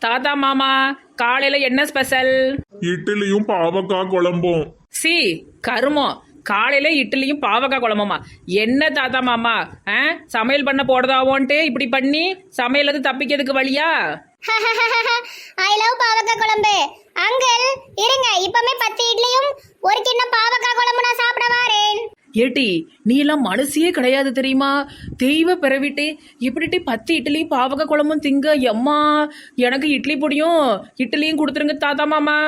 தாத்தா மாமா காலையில என்ன ஸ்பெஷல் இட்லியும் பாவக்காய் குழம்பும். சி கருமம் காலையில இட்லியும் பாவக்காய் குழம்புமா? என்ன தாத்தா மாமா? ஆ சமையல் பண்ண போடுதாவோன்ட்டு இப்படி பண்ணி சமையலுக்கு தப்பிக்கிறதுக்கு வழியா? ஐ லவ் பாவக்காய் குழம்பு. அங்கிள் இருங்க. இப்பமே பத்து இட்லியும் ஒரு கிண்ணம் பாவக்காய் குழம்பு நான் சாப்பிட வாரேன். ஏட்டி நீ எல்லாம் மனசியே கிடையாது தெரியுமா? தெய்வ பிறவிட்டு இப்படிட்டு பத்து இட்லியும் பாவக்காய் குழம்பும் திங்க எம்மா எனக்கு இட்லி பொடியும் இட்லியும் கொடுத்துருங்க தாத்தா மாமா.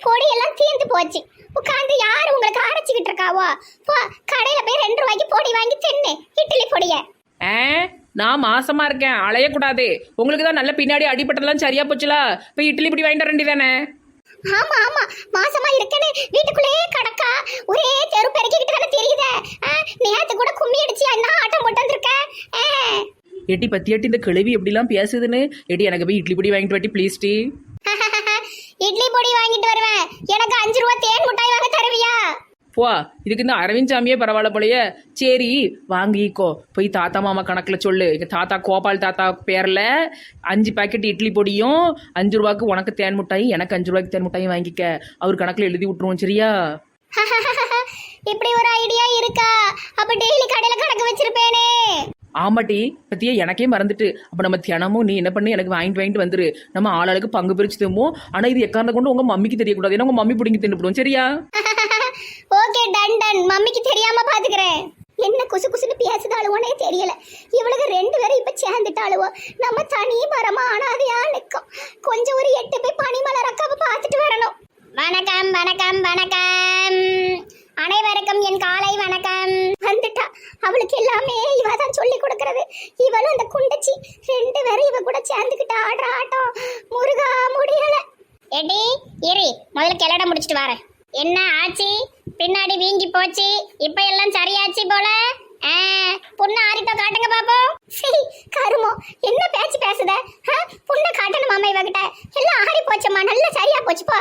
பொடி எல்லாம் தீர்ந்து போச்சு. உட்காந்து யார் உங்களுக்கு அரைச்சிக்கிட்டு இருக்காவோ? கடையில போய் ரெண்டு ரூபாய்க்கு பொடி வாங்கி தின்னு இட்லி பொடிய. நான் மாசமா இருக்கேன் அலையக்கூடாது. உங்களுக்கு தான் நல்ல பின்னாடி அடிபட்டதெல்லாம் சரியா போச்சுல? போய் இட்லி பொடி வாங்கிட்டு வேண்டியதானே ஆமா ஆமா மாசமா இருக்கேன்னு வீட்டுக்குள்ளேயே கடக்கா ஒரே தெரு பெருக்கிக்கிட்டு தானே தெரியுதே ஆ, நேத்து கூட கும்மி அடிச்சு என்ன ஆட்டம் போட்டு வந்திருக்க. எட்டி பத்தி எட்டி இந்த கிழவி எப்படிலாம் பேசுதுன்னு? எட்டி எனக்கு போய் இட்லி பொடி வாங்கிட்டு வாட்டி ப்ளீஸ் டி. இட்லி பொடி வாங்கிட்டு வருவேன். எனக்கு அஞ்சு ரூபா தேன் மிட்டாய் வாங்க தருவியா? போ இதுக்கு இந்த அரவிந்த் சாமியே பரவாயில்ல போலயே. சரி வாங்கிக்கோ போய் தாத்தா மாமா கணக்கில் சொல்லு. எங்கள் தாத்தா கோபால் தாத்தா பேரில் அஞ்சு பாக்கெட் இட்லி பொடியும் அஞ்சு ரூபாய்க்கு உனக்கு தேன் மிட்டாய் எனக்கு அஞ்சு ரூபாய்க்கு தேன் மிட்டாயும் வாங்கிக்க. அவர் கணக்கில் எழுதி விட்டுருவோம் சரியா? இப்படி ஒரு ஐடியா இருக்கா? அப்ப டெய்லி கடையில கணக்கு வச்சிருப்பேனே. ஆமாட்டி பத்தியே எனக்கே மறந்துட்டு. அப்போ நம்ம தினமும் நீ என்ன பண்ணி? எனக்கு வாங்கிட்டு வாங்கிட்டு வந்துரு. நம்ம ஆளாளுக்கு பங்கு பிரிச்சு திரும்புவோம் ஆனால் இது எக்காரணம் கொண்டு உங்கள் மம்மிக்கு தெரியக்கூடாது. ஏன்னா உங்கள் மம்மி பிடிங்கி தின்னுபிடுவோம் சரியா? ஓகே டன் டன் மம்மிக்கு தெரியாம பாத்துக்கிறேன். என்ன குசு குசுன்னு பேசுதாளுவோனே தெரியல. இவளுக்கு ரெண்டு பேரும் இப்ப சேர்ந்துட்டாளுவோ. நம்ம தனி மரமா அனாதையா நிற்கும் கொஞ்சம் ஒரு எட்டு போய் பனிமலர் அக்காவை பார்த்துட்டு வரணும். வணக்கம் வணக்கம் வணக்கம். அனைவருக்கும் என் காலை வணக்கம். வந்துட்டா. அவளுக்கு எல்லாமே இவ தான் சொல்லி கொடுக்கறது. இவளும் அந்த குண்டச்சி ரெண்டு பேரும் இவ கூட சேர்ந்துக்கிட்டு ஆடுற ஆட்டம் முருகா முடியல. எடி இரு. முதல்ல கிளட முடிச்சிட்டு வரேன். என்ன ஆச்சு? பின்னாடி வீங்கி போச்சு. இப்ப எல்லாம் சரியாச்சு போல? ஆ, புண்ணை காட்டுங்க பாப்போம். சரி கருமோ என்ன பேச்சு பேசுத ஆ, புண்ணை காட்டணும் மாமா இவகிட்ட எல்லாம் ஆறி போச்சம்மா நல்லா சரியா போச்சு போ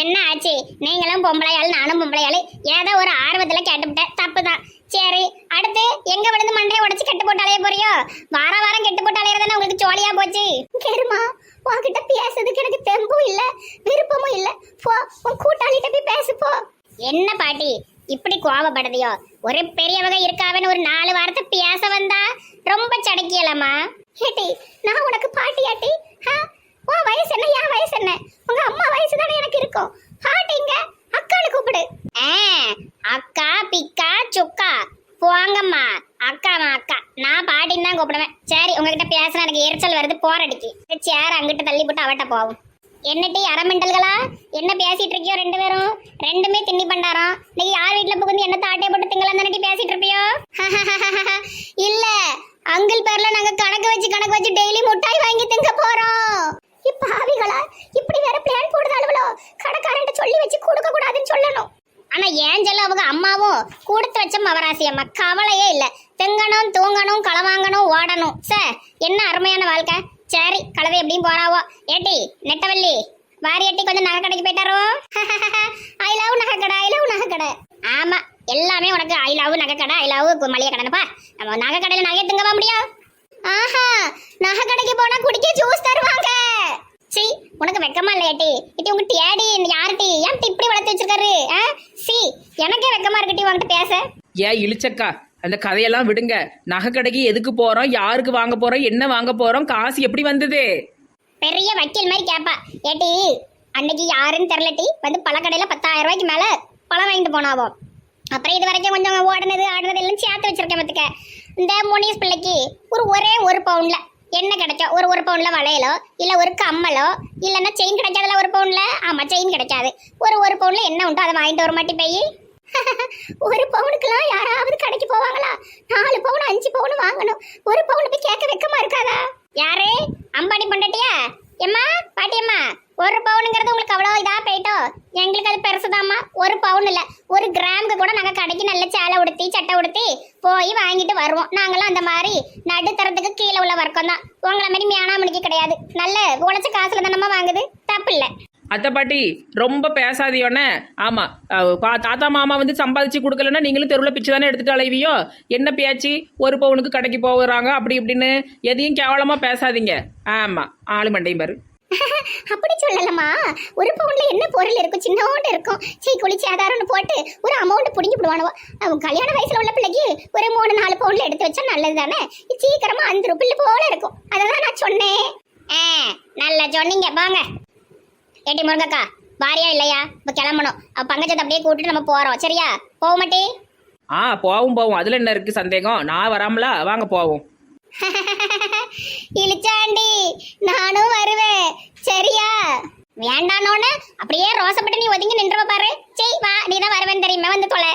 என்ன ஆச்சு நீங்களும் பொம்பளையாள் நானும் பொம்பளையாள். ஏதோ ஒரு ஆர்வத்துல கேட்டுவிட்டேன் தப்பு தான் சரி அடுத்து எங்க விழுந்து மண்டையை உடைச்சு கெட்டு போட்டு அலைய போறியோ? வார வாரம் கெட்டு போட்டு தானே உங்களுக்கு ஜோலியா போச்சு? கெருமா உன்கிட்ட பேசுறதுக்கு எனக்கு தெம்பும் இல்ல விருப்பமும் இல்ல. போ உன் கூட்டாளிகிட்ட போய் பேசு போ. என்ன பாட்டி இப்படி கோவப்படுதியோ? ஒரு பெரியவங்க இருக்காவன்னு ஒரு நாலு வாரத்தை பேச வந்தா ரொம்ப சடக்கியலம்மா. ஏட்டி நான் உனக்கு பாட்டியாட்டி? ஆ உன் வயசு என்ன என் வயசு என்ன? உங்க அம்மா வயசு தானே எனக்கு இருக்கும். பாட்டிங்க அக்கானு கூப்பிடு. ஆ, அக்கா பிக்கா சுக்கா. போங்கம்மா. அக்காமா அக்கா. நான் பாட்டின்னு தான் கூப்பிடுவேன். சரி உங்ககிட்ட பேசுனா எனக்கு எரிச்சல் வருது போரடிக்கு சேர் அங்கிட்டு தள்ளி போட்டு அவட்ட போவோம் என்னட்டி அரமெண்டல்களா என்ன பேசிட்டு இருக்கியோ ரெண்டு பேரும்? ரெண்டுமே திண்ணி பண்டாரம். இன்னைக்கு யார் வீட்டுல புகுந்து என்ன தாட்டே போட்டு திங்கலாம் தானே பேசிட்டு இருப்பியோ? இல்ல அங்கிள் பேர்ல நாங்க கணக்கு வச்சு கணக்கு வச்சு டெய்லி முட்டாய் வாங்கி திங்க போறோம். இப்ப ஆவிகளா இப்படி வேற பிளான் போடுதாளுவளோ கடைக்காரன்ட்ட சொல்லி வச்சு கொடுக்க கூடாதுன்னு சொல்லணும். ஆனா ஏன் சொல்ல அவங்க அம்மாவும் கொடுத்து வச்ச மவராசி அம்மா. கவலையே இல்ல. திங்கணும் தூங்கணும் களை வாங்கணும் ஓடணும். சே என்ன அருமையான வாழ்க்கை. சரி கலவை எப்படியும் போறாவோ. ஏட்டி நெட்டவள்ளி வாரி எட்டி கொஞ்சம் நகை கடைக்கு போயிட்டாரோ ஐ லவ் நகை கடை ஐ லவ் நகை கடை. ஆமா எல்லாமே உனக்கு ஐ லவ் நகை கடை ஐ லவ் மளிகை கடைப்பா நம்ம நகை கடையில நகையை திங்கவா முடியும்? ஆஹா நகை கடைக்கு போனா குடிக்க ஜூஸ் தருவாங்க. சி உனக்கு வெக்கமா இல்லையாட்டி இட்டி உங்க டேடி யார்ட்டி ஏன் இப்படி வளர்த்து வச்சிருக்காரு? சி எனக்கே வெக்கமா இருக்கட்டி உங்ககிட்ட பேச. ஏன் இழிச்சக்கா அந்த கதையெல்லாம் விடுங்க. நகை கடைக்கு எதுக்கு போறோம்? யாருக்கு வாங்க போறோம்? என்ன வாங்க போறோம்? காசு எப்படி வந்தது? பெரிய வக்கீல் மாதிரி கேப்பா. ஏட்டி அன்னைக்கு யாருன்னு தெரிலட்டி வந்து பழக்கடையில பத்தாயிரம் ரூபாய்க்கு மேல பழம் வாங்கிட்டு போனாவோ. அப்புறம் இது வரைக்கும் கொஞ்சம் ஓடுனது ஆடுனது எல்லாம் சேர்த்து வச்சிருக்கேன் பார்த்துக்க இந்த முனிஸ் பிள்ளைக்கு ஒரு ஒரே ஒரு பவுன்ல என்ன கிடைக்கும் ஒரு ஒரு பவுன்ல வளையலோ இல்லை ஒரு கம்மலோ இல்லைன்னா செயின் கிடைக்காதுல ஒரு பவுன்ல ஆமாம் செயின் கிடைக்காது. ஒரு ஒரு பவுன்ல என்ன உண்டோ அதை வாங்கிட்டு வர மாட்டி போய். ஒரு பவுனுக்குலாம் யாராவது கடைக்கு போவாங்களா? நாலு பவுன் அஞ்சு பவுன் வாங்கணும். ஒரு பவுன் போய் கேட்க வெக்கமா இருக்காதா? யாரே? அம்பானி பண்ணட்டியா ஏம்மா பாட்டியம்மா ஒரு பவுனுங்கிறது உங்களுக்கு அவ்வளோ இதாக போயிட்டோ? எங்களுக்கு அது பெருசுதாம்மா. ஒரு பவுன் இல்லை. ஒரு கிராமுக்கு கூட நாங்கள் கடைக்கு நல்ல சேலை உடுத்தி சட்டை உடுத்தி போய் வாங்கிட்டு வருவோம். நாங்களாம் அந்த மாதிரி நடுத்தரத்துக்கு கீழே உள்ள வர்க்கம் தான் உங்களை மாதிரி மியானாமணிக்கு கிடையாது. நல்ல உழைச்ச காசுல தானம்மா வாங்குது? தப்பு இல்லை. அத்தை பாட்டி ரொம்ப பேசாதியோண்ணே ஆமா பா- தாத்தா மாமா வந்து சம்பாதிச்சு கொடுக்கலன்னா நீங்களும் தெருவில் பிச்சு தானே எடுத்துட்டு அலைவியோ? என்ன பேச்சு ஒரு பவுனுக்கு கடைக்கு போகிறாங்க அப்படி இப்படின்னு எதையும் கேவலமா பேசாதீங்க. ஆமா ஆளு மண்டையும் பாரு. அப்படி சொல்லலமா ஒரு பவுன்ல என்ன பொருள் இருக்கும்? சின்னோண்டு இருக்கும். சீ குளிச்சு ஆதாரம்னு போட்டு ஒரு அமௌண்ட் பிடிங்கி விடுவானுவோ அவன் கல்யாண வயசுல உள்ள பிள்ளைக்கு ஒரு மூணு நாலு பவுன்ல எடுத்து வச்சா நல்லது தானே சீக்கிரமா அஞ்சு ரூபாய் போல இருக்கும். அததான் நான் சொன்னேன். ஆ நல்லா சொன்னீங்க. வாங்க. ஏட்டி முருங்கக்கா? வாரியா இல்லையா? இப்ப கிளம்பணும். அவ பங்கஜத்தை அப்படியே கூட்டிட்டு நம்ம போறோம். சரியா? போக மாட்டே ஆ போவும் போவும். அதுல என்ன இருக்கு சந்தேகம்? நான் வராமலா? வாங்க போவோம். இழிச்சாண்டி நானும் வருவேன். சரியா? வேண்டானோன்னு அப்படியே ரோசப்பட்டு நீ ஒதுங்கி நின்றுவ பாரு. சரி வா. நீ தான் வருவேன்னு தெரியுமா? வந்து தொலை.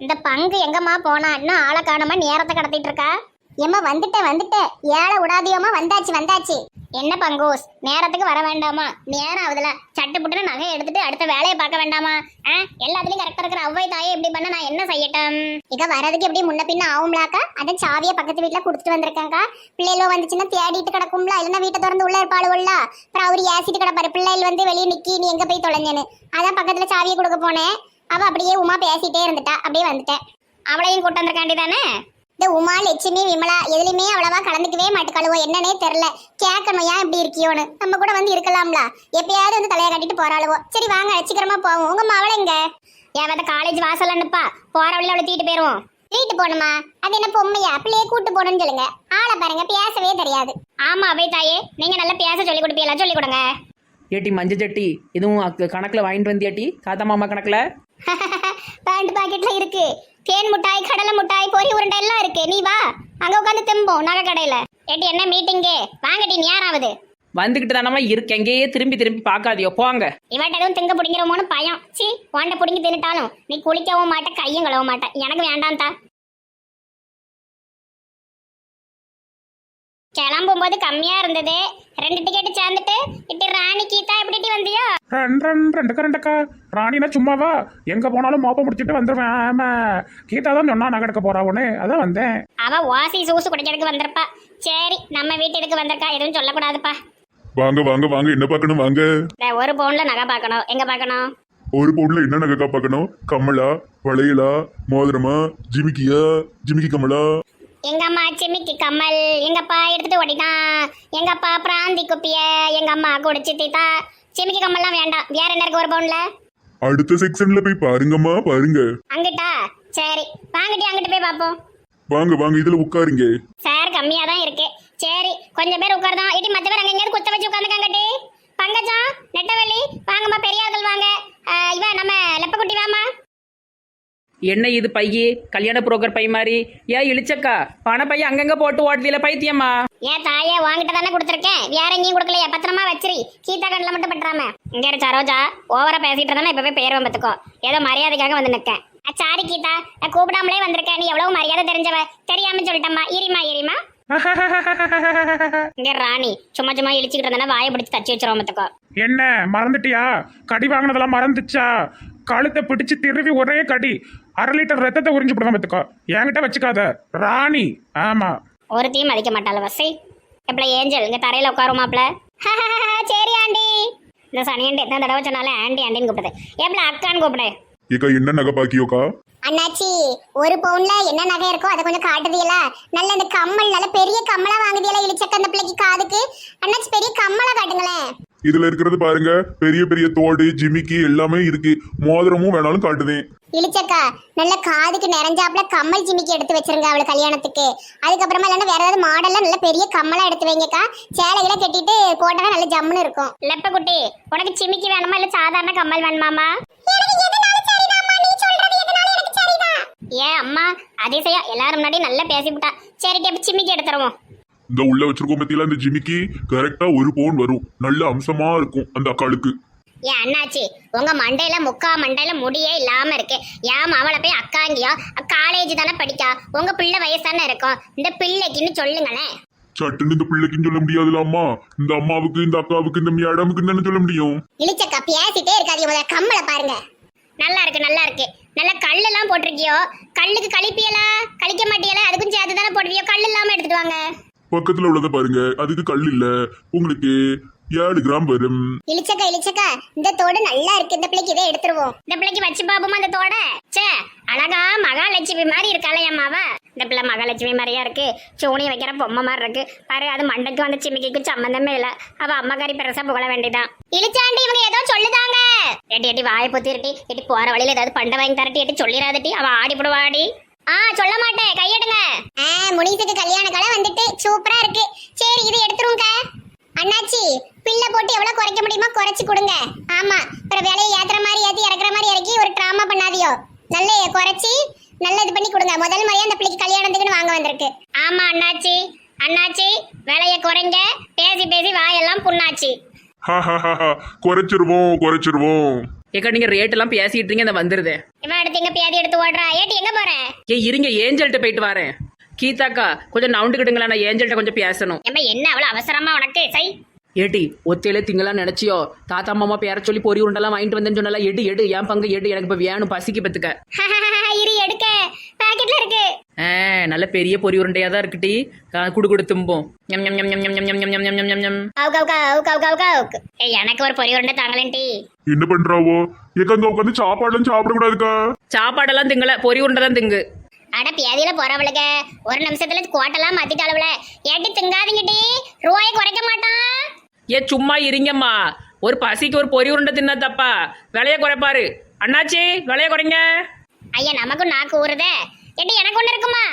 இந்த பங்கு எங்கம்மா போனா? இன்னும் ஆளை காணாம? நேரத்தை கடத்திட்டு இருக்கா? ஏம்மா வந்துட்டேன் வந்துட்டேன். ஏழை விடாதியோமா வந்தாச்சு வந்தாச்சு. என்ன பங்கோஸ்? நேரத்துக்கு வர வேண்டாமா? நேரம் ஆகுதுல. சட்டு புட்டுன்னு நகை எடுத்துட்டு அடுத்த வேலையை பார்க்க வேண்டாமா? ஆ? எல்லாத்துலயும் கரெக்டா இருக்கிற அவ்வை தாயே இப்படி பண்ண நான் என்ன செய்யட்டும்? இக வரதுக்கு எப்படி முன்ன பின்ன ஆகும்லாக்கா? அதான் சாவியை பக்கத்து வீட்டுல கொடுத்துட்டு வந்திருக்காங்க பிள்ளைகளோ வந்துச்சுன்னா தேடிட்டு கிடக்கும்ல இல்லைன்னா வீட்டை திறந்து உள்ள இருப்பாளுவல்ல அப்புறம் அவரு ஏசிட்டு கிடப்பாரு. பிள்ளைகள் வந்து வெளியே நிக்கி நீ எங்க போய் தொலைஞ்சேன்னு. அதான் பக்கத்துல சாவியை கொடுக்க போனேன். அவ அப்படியே உமா பேசிட்டே இருந்துட்டா. அப்படியே வந்துட்டேன். அவளையும் கூட்டம் வந்திருக்காண்டி தானே இந்த உமா லட்சுமி விமலா எதுலையுமே அவ்வளவா கலந்துக்கவே மாட்டுக்கழுவோ என்னன்னே தெரியல. கேட்கணும் ஏன் இப்படி இருக்கியோன்னு. நம்ம கூட வந்து இருக்கலாம்ல. எப்பயாவது வந்து தலையை கட்டிட்டு போறாளுவோ. சரி வாங்க சீக்கிரமா போவோம். உங்க மவளை எங்க? ஏன் காலேஜ் வாசல்ல நிப்பா. போற வழியில அவளை தீட்டு போயிருவோம். தீட்டு போகணுமா? அது என்ன பொம்மையா? பிள்ளைய கூட்டு போகணும்னு சொல்லுங்க. ஆளை பாருங்க பேசவே தெரியாது. ஆமா அவை தாயே நீங்க நல்லா பேச சொல்லி கொடுப்பீங்களா? சொல்லி கொடுங்க. ஏட்டி மஞ்ச சட்டி இதுவும் கணக்குல வாங்கிட்டு வந்தியாட்டி தாத்தா மாமா கணக்குல? பேண்ட் பாக்கெட்ல இருக்கு. தேன் மிட்டாய் கடலை மிட்டாய் பொரி உருண்டை எல்லாம் இருக்கு. நீ வா. அங்க உட்காந்து திம்போம் நகை கடையில. ஏட்டி என்ன மீட்டிங்கு வாங்கடி நீ யாராவது? வந்துகிட்டு தானமா இருக்கு எங்கேயே திரும்பி திரும்பி பார்க்காதியோ போங்க. இவட்ட எதுவும் திங்க பிடிங்கிறோமோன்னு பயம். சி உன்ட பிடிங்கி தின்னுட்டாலும் நீ குளிக்கவும் மாட்ட கையும் கழுவ மாட்ட. எனக்கு வேண்டாம் தா கிளம்பும் போது கம்மியா இருந்தது. ரெண்டு டிக்கெட் சேர்ந்துட்டு இட்டி ராணி கீதா எப்படி வந்தியோ? ரெண்டு ரெண்டு ரெண்டுக்கா ரெண்டுக்கா. ராணினா சும்மாவா? எங்க போனாலும் மோப்ப முடிச்சிட்டு வந்துடுவேன் ஆமா. கீதா தான் சொன்னா நகை எடுக்க போறா உடனே. அதான் வந்தேன். அவ ஓசி சூசு குடிக்கிறதுக்கு வந்திருப்பா. சரி நம்ம வீட்டு இதுக்கு வந்திருக்கா? எதுவும் சொல்லக்கூடாதுப்பா. வாங்க வாங்க வாங்க. என்ன பார்க்கணும்? வாங்க. ஒரு பவுன்ல நகை பார்க்கணும். எங்க பார்க்கணும்? ஒரு பவுன்ல என்ன நகைக்கா பார்க்கணும்? கம்மலா வளையலா மோதிரமா? ஜிமிக்கியா? ஜிமிக்கி கமலா? எங்க அம்மா சிமிக்கி கம்மல் எங்கப்பா எடுத்துட்டு ஓடிட்டான். எங்கப்பா பிராந்தி குப்பிய எங்க அம்மா குடிச்சு தீத்தா. சிமிக்கி கம்மல்லாம் வேண்டாம். வேற என்ன இருக்கு ஒரு பவுன்ல? அடுத்த செக்ஷன்ல போய் பாருங்கம்மா பாருங்க. அங்கிட்டா? சரி. வாங்கிட்டு அங்கிட்டு போய் பார்ப்போம் வாங்க வாங்க இதுல உட்காருங்க. சார் கம்மியா தான் இருக்கு. சரி கொஞ்சம் பேர் உட்கார்தான் இடி மத்த பேர் அங்க எங்கேயாவது குத்த வச்சு உட்காந்துக்காங்கட்டி பங்கஜம் நெட்டவெளி வாங்கம்மா பெரியார்கள் வாங்க ஆஹ் இவ நம்ம லெப்பக்குட்டி வாமா என்ன இது பையி? கல்யாண புரோக்கர் பை மாதிரி ஏன் இழிச்சக்கா பண பைய அங்கங்க போட்டு ஓட்டுதில பைத்தியம்மா. ஏன் தாயே வாங்கிட்டு தானே கொடுத்துருக்கேன். வேற எங்கேயும் கொடுக்கலையா பத்திரமா வச்சிரி. கீதா கண்ணில் மட்டும் பட்டுறாம. இங்க இரு சரோஜா ஓவரா பேசிட்டு இருந்தா இப்பவே பேர் வம்பத்துக்கோ ஏதோ மரியாதைக்காக வந்து நிற்கேன் சாரி கீதா நான் கூப்பிடாமலே வந்திருக்கேன். நீ எவ்வளவு மரியாதை தெரிஞ்சவ? தெரியாம சொல்லிட்டம்மா. இரிமா இரிமா. இங்க ராணி சும்மா சும்மா இழிச்சுக்கிட்டு இருந்தா வாயை பிடிச்சு தச்சு வச்சிருவோம் என்ன மறந்துட்டியா? கடி வாங்கினதெல்லாம் மறந்துச்சா? கழுத்தை பிடிச்சு திருவி ஒரே கடி. அரை லிட்டர் ரத்தத்தை உறிஞ்சு விடுவேன் பார்த்துக்கோ என்கிட்ட வச்சுக்காத. ராணி. ஆமா. ஒருத்தையும் மதிக்க மாட்டாள் வசை. எப்பல ஏஞ்சல் இங்க தரையில உட்காருமாப்ல சரி ஆண்டி. இந்த சனியண்டி எத்தனை தடவை சொன்னாலும் ஆண்டி ஆண்டின்னு கூப்பிடுது. எப்பல அக்கான்னு கூப்பிடு. ஏக்கா என்ன நகை பாக்கியோக்கா? அண்ணாச்சி ஒரு பவுன்ல என்ன நகை இருக்கோ அதை கொஞ்சம் காட்டுதீல நல்ல இந்த கம்மல் நல்ல பெரிய கம்மலா வாங்குதீல இழிச்சக்க அந்த பிள்ளைக்கு காதுக்கு. அண்ணாச்சி பெரிய கம்மலா காட்டுங்களேன். இதுல இருக்கிறது பாருங்க பெரிய பெரிய தோடு ஜிமிக்கி எல்லாமே இருக்கு. மோதிரமும் வேணாலும் காட்டுதேன் இழிச்சக்கா நல்ல காதுக்கு நிறைஞ்சாப்புல கம்மல் ஜிமிக்கி எடுத்து வச்சிருங்க அவளை கல்யாணத்துக்கு. அதுக்கப்புறமா இல்லைன்னா வேற ஏதாவது மாடல்ல நல்ல பெரிய கம்மலா எடுத்து வைங்கக்கா. சேலைகளை கட்டிட்டு போட்டா நல்ல ஜம்முன்னு இருக்கும். லெப்ப குட்டி உனக்கு ஜிமிக்கி வேணுமா இல்ல சாதாரண கம்மல் வேணுமாமா ஏன் அம்மா அதிசயம். எல்லாரும் முன்னாடி நல்லா பேசிவிட்டா. சரி அப்ப சிமிக்கி எடுத்துருவோம். இந்த உள்ள வச்சிருக்கோம் பத்தியில அந்த ஜிமிக்கி கரெக்டா ஒரு பவுன் வரும். நல்ல அம்சமா இருக்கும் அந்த அக்காளுக்கு. ஏன் அண்ணாச்சி உங்க மண்டையில முக்கா மண்டையில முடியே இல்லாம இருக்கு. ஏன் அவளை போய் அக்காங்கியோ காலேஜ் தானே படிக்கா? உங்க பிள்ளை வயசு தானே இருக்கும். இந்த பிள்ளைக்குன்னு சொல்லுங்களேன். சட்டுன்னு இந்த பிள்ளைக்குன்னு சொல்ல முடியாதுல அம்மா. இந்த அம்மாவுக்கு இந்த அக்காவுக்கு இந்த மேடமுக்கு தானே சொல்ல முடியும்? இழிச்சக்கா பேசிட்டே இருக்காது முதல்ல. கம்மலை பாருங்க. நல்லா இருக்கு நல்லா இருக்கு. நல்ல கல்லு எல்லாம் போட்டிருக்கியோ? கல்லுக்கு கழிப்பியலா? கழிக்க மாட்டியலா? அதுக்கும் சேர்த்து தானே போடுவியோ? கல் இல்லாம எடுத்துட்டு வாங்க. பக்கத்துல உள்ளத பாருங்க. அதுக்கு கல் இல்ல. உங்களுக்கு ஏழு கிராம் வரும். இளிச்சக்கா இளிச்சக்கா இந்த தோடு நல்லா இருக்கு. இந்த பிள்ளைக்கு இதே எடுத்துருவோம். இந்த பிள்ளைக்கு வச்சு பாப்போமா அந்த தோட? சே அழகா மகாலட்சுமி மாதிரி இருக்காளே அம்மாவ. இந்த பிள்ளை மகாலட்சுமி மாதிரியா இருக்கு. சோனி வைக்கிற பொம்மை மாதிரி இருக்கு. பாரு அது மண்டைக்கு வந்து சிமிக்கிக்கும் சம்மந்தமே இல்ல. அவ அம்மாக்காரி பெருசா புகழ வேண்டியதான். இளிச்சாண்டி இவங்க ஏதோ சொல்லுதாங்க. எட்டி எட்டி வாயை பொத்திருட்டி. எட்டி போற வழியில ஏதாவது பண்டை வாங்கி தரட்டி எட்டி சொல்லிடாதட்டி அவ ஆடி போடுவாடி ஆ சொல்ல மாட்டேன். கையெடுங்க. முனிசுக்கு கல்யாண கலை வந்துட்டு சூப்பரா இருக்கு. சரி இது எடுத்துருங்க அண்ணாச்சி பில்ல போட்டு எவ்வளவு குறைக்க முடியுமோ குறைச்சு கொடுங்க. ஆமா அப்புறம் விலையை ஏத்துற மாதிரி ஏத்தி இறக்குற மாதிரி இறக்கி ஒரு ட்ராமா பண்ணாதியோ. நல்ல குறைச்சி நல்ல இது பண்ணி கொடுங்க. முதல் முறையா அந்த பிள்ளைக்கு கல்யாணத்துக்குன்னு வாங்க வந்திருக்கு. ஆமா அண்ணாச்சி. அண்ணாச்சி விலையை குறைங்க. பேசி பேசி வாயெல்லாம் புண்ணாச்சு. குறைச்சிருவோம் குறைச்சிருவோம். ஏக்கா நீங்க ரேட் எல்லாம் பேசிட்டு இருக்கீங்க அந்த வந்துருதே. இவன் எடுத்து எங்க பேதி எடுத்து ஓடுறா? ஏட்டி எங்க போற? ஏ இருங்க ஏஞ்சல்கிட்ட போயிட்டு வரேன். கீதாக்கா கொஞ்சம் நவுண்டுக்கிடுங்களா நான் ஏஞ்சல்கிட்ட கொஞ்சம் பேசணும். ஏம்மா என்ன அவ்வளவு அவசரமா உனக்கு? சை. ஏடி ஒத்தையில திங்கலாம் நினைச்சியோ தாத்தா மாமா பேர சொல்லி பொறி உண்டெல்லாம் வாங்கிட்டு வந்தேன்னு சொன்னல எடு எடு என் பங்கு எடு எனக்கு இப்ப வேணும் பசிக்கு பத்துக்க இரு எடுக்க பாக்கெட்ல இருக்கு ஆ நல்ல பெரிய பொறி உருண்டையா தான் இருக்குடி குடு குடு தும்போம் ஞம் ஞம் ஞம் ஞம் ஞம் ஞம் ஞம் ஞம் ஞம் ஏய் எனக்கு ஒரு பொரி உருண்டை தாங்களேன்டி என்ன பண்றாவோ ஏக்கா அங்க உட்காந்து சாப்பாடுலாம் சாப்பிடக்கூடாதுக்கா சாப்பாடெல்லாம் திங்கல பொறி உருண்டை தான் திங்கு அட பியாதியில போறவளுக்கு ஒரு நிமிஷத்துல கோட்டெல்லாம் மாத்திட்டாளுவல ஏட்டி திங்காதீங்கடி ரூபாயை குறைக்க மாட்டான் ஏ சும்மா இருங்கம்மா. ஒரு பசிக்கு ஒரு பொறி உருண்டை தின்னா தப்பா. விலைய குறைப்பாரு. அண்ணாச்சி விலைய குறைங்க. ஐயா நமக்கும் நாக்கு ஊறுதே. ஏட்டி எனக்கு ஒண்ணு இருக்குமா?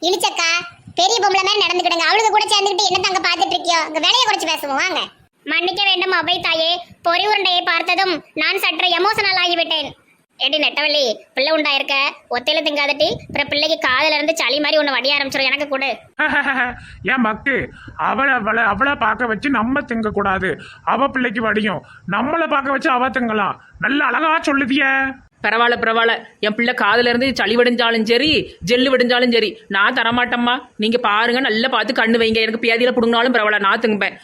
இழிச்சக்கா பெரிய பொம்பளை மாதிரி நடந்துக்கிடுங்க. அவளுக்கு கூட சேர்ந்துக்கிட்டு என்ன தங்க பார்த்துட்டு இருக்கியோ? அங்க வேலையை குறைச்சு பேசுவோம் வாங்க. மன்னிக்க வேண்டும் அவை தாயே. பொறி உருண்டையை பார்த்ததும் நான் சற்று எமோஷனல் ஆகிவிட்டேன். ஏடி நெட்டவள்ளி பிள்ளை உண்டாயிருக்க? ஒத்தையில திங்காதட்டி அப்புறம் பிள்ளைக்கு காதுல இருந்து சளி மாதிரி ஒண்ணு வடிய ஆரம்பிச்சிடும் எனக்கு கொடு. ஏன் மக்கு அவளை அவளை அவளை பார்க்க வச்சு நம்ம திங்க கூடாது அவ பிள்ளைக்கு வடியும். நம்மளை பார்க்க வச்சு அவ திங்கலாம். நல்ல அழகா சொல்லுதிய. பரவாயில்ல பரவாயில்ல. என் பிள்ளை காதுல இருந்து சளி விடிஞ்சாலும் சரி ஜெல்லு விடிஞ்சாலும் சரி நான் தரமாட்டேம்மா. நீங்க பாருங்க நல்லா பார்த்து கண்ணு வைங்க. எனக்கு பேதியில புடுங்கினாலும் பரவாயில்ல நான் திங்குப்பேன்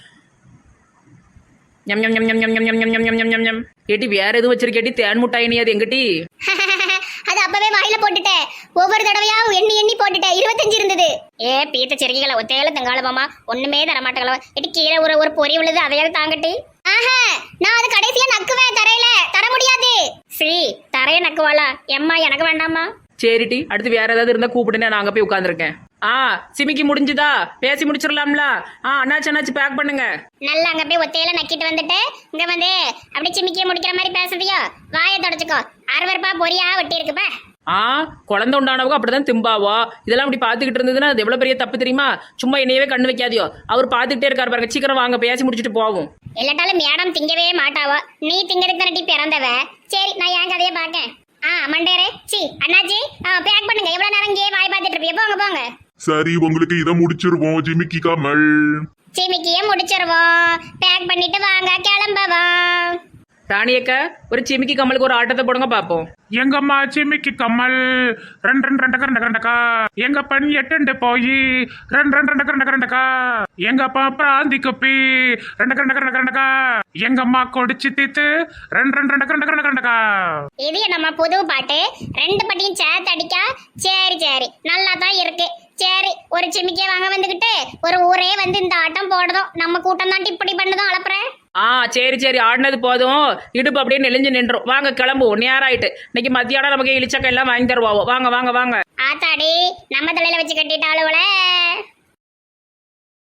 ஞம் ஞம் ஞம் ஞம் ஞம் ஞம் ஞம் ஞம் ஞம் ஞம் ஞம் ஞம் ஏட்டி வேற எதுவும் வச்சிருக்கேட்டி தேன் முட்டாய் நீ அது எங்கிட்டி? அது அப்பவே வாயில போட்டுட்டேன் ஒவ்வொரு தடவையா எண்ணி எண்ணி போட்டுட்டேன் இருபத்தஞ்சு இருந்தது. ஏ பீத்த சிறுகிகளை ஒத்தையில தங்காளமாமா. ஒண்ணுமே தர மாட்டாங்களா. இட்டு கீழே ஒரு ஒரு பொறி விழுது அதையாவது தாங்கட்டி. ஆஹா நான் அது கடைசியா நக்குவேன் தரையில. தர முடியாது. ஸ்ரீ தரைய நக்குவாளா? எம்மா எனக்கு வேண்டாமா? சரிட்டி அடுத்து வேற ஏதாவது இருந்தா கூப்பிடுங்க நான் அங்க போய் உட்காந்துருக்கேன் ஆ சிமிக்கி முடிஞ்சுதா? பேசி முடிச்சிடலாம்ல ஆ அண்ணாச்சி அண்ணாச்சி பேக் பண்ணுங்க. நல்லா அங்க போய் ஒத்தையில நக்கிட்டு வந்துட்டு இங்க வந்து அப்படியே சிமிக்கிய முடிக்கிற மாதிரி பேசுதியோ? வாயை தொடச்சுக்கோ. அறுவருப்பா பொரியா வெட்டி இருக்குப்பா ஆ குழந்தை உண்டானவங்க அப்படிதான் திம்பாவோ? இதெல்லாம் அப்படி பார்த்துக்கிட்டு இருந்ததுன்னா அது எவ்வளவு பெரிய தப்பு தெரியுமா? சும்மா என்னையவே கண்ணு வைக்காதியோ? அவர் பார்த்துக்கிட்டே இருக்காரு பாருங்க சீக்கிரம் வாங்க பேசி முடிச்சுட்டு போவோம். இல்லாட்டாலும் மேடம் திங்கவே மாட்டாவோ? நீ திங்கிறதுக்கு தானே பிறந்தவ? சரி நான் என் கதையை பார்க்கேன். ஆ மண்டேரே. சி அண்ணாச்சி பேக் பண்ணுங்க. எவ்வளவு நேரம் இங்கேயே வாய் பார்த்துட்டு இருப்பீங்க போங்க போங்க. சரி உங்களுக்கு இதை முடிச்சிருவோம். ஜிமிக்கி கமல். சிமிக்கிய முடிச்சிருவோம். பேக் பண்ணிட்டு வாங்க கிளம்பவோம். ராணி அக்கா ஒரு சிமிக்கி கமலுக்கு ஒரு ஆட்டத்தை போடுங்க பார்ப்போம் எங்கம்மா சிமிக்கு கம்மல் ரெண்டு ரெண்டு ரெண்டு ரெண்டு ரெண்டக்கா? எங்க பெண் எட்டுண்டு போய்? ரெண்டு ரெண்டு ரெண்டு ரெண்டு ரெண்டக்கா? எங்கப்பா பிராந்தி குப்பி ரெண்டு ரெண்டு ரெண்டு ரெண்டக்கா? எங்கம்மா கொடிச்சு தீத்து? ரெண்டு ரெண்டு ரெண்டு ரெண்டு ரெண்டு ரெண்டக்கா? இது நம்ம புது பாட்டு? ரெண்டு பட்டியும் சேர்த்து அடிக்கா? சரி சரி. நல்லா தான் இருக்கு. சரி ஒரு சிமிக்கிய வாங்க வந்துகிட்டு ஒரு ஊரே வந்து இந்த ஆட்டம் போடுதோம். நம்ம கூட்டம் தான் இப்படி பண்ணுதோம் அளப்புறேன் ஆ சரி சரி ஆடினது போதும். இடுப்பு அப்படியே நெளிஞ்சு நின்றோம் வாங்க கிளம்புவோம் நேரம் ஆயிட்டு இன்னைக்கு மத்தியானம் நமக்கு இழிச்சக்கை எல்லாம் வாங்கி தருவாவோ? வாங்க வாங்க வாங்க. ஆத்தாடி நம்ம தலையில வச்சு கட்டிட்டாளுவல